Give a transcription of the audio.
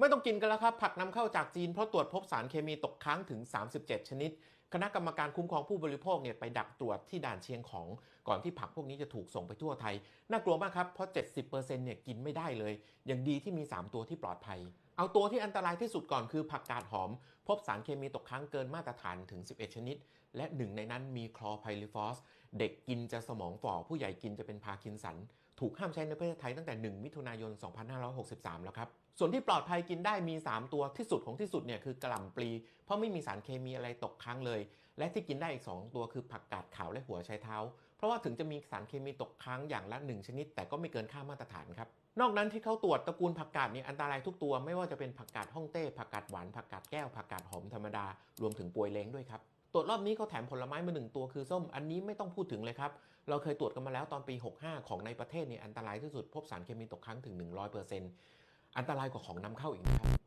ไม่ต้องกินกันแล้วครับ ผักนำเข้าจากจีนเพราะตรวจพบสารเคมีตกค้างถึง 37 ชนิด คณะกรรมการคุ้มครองผู้บริโภคเนี่ยไปดักตรวจที่ด่านเชียงของก่อนที่ผักพวกนี้จะถูกส่งไปทั่วไทย น่ากลัวมากครับ เพราะ 70%เนี่ยกินไม่ได้เลย อยังดีที่มี 3 ตัวที่ปลอดภัย เอาตัวที่อันตรายที่สุดก่อนคือผักกาดหอม พบสารเคมีตกค้างเกินมาตรฐานถึง 11 ชนิด และหนึ่งในนั้นมีคลอไพลิฟอส เด็กกินจะสมองฝ่อผู้ใหญ่กินจะเป็นพาร์กินสันถูกห้ามใช้ในประเทศไทยตั้งแต่ 1 มิถุนายน 2563 แล้วครับ ส่วนที่ปลอดภัยกินได้มี 3 ตัวที่สุดของที่สุดเนี่ยคือกระหล่ำปลี เพราะไม่มีสารเคมีอะไรตกค้างเลยและที่กินได้อีก 2 ตัวคือผักกาดขาวและหัวไชเท้า เพราะว่าถึงจะมีสารเคมีตกค้างอย่างละ 1 ชนิด แต่ก็ไม่เกินค่ามาตรฐานครับ นอกนั้นที่เขาตรวจตระกูลผักกาดนี่อันตรายทุกตัวไม่ว่าจะเป็นผักกาดฮ่องเต้ ผักกาดหวาน ผักกาดแก้ว ผักกาดหอมธรรมดารวมถึงปวยเล้งด้วยครับตรวจรอบนี้เขาแถมผลไม้มาหนึ่งตัวคือส้มอันนี้ไม่ต้องพูดถึงเลยครับ เราเคยตรวจกันมาแล้วตอนปี 65 ของในประเทศเนี่ยอันตรายที่สุดพบสารเคมีตกค้างถึง 100%อันตรายกว่าของนำเข้าอีกนะครับ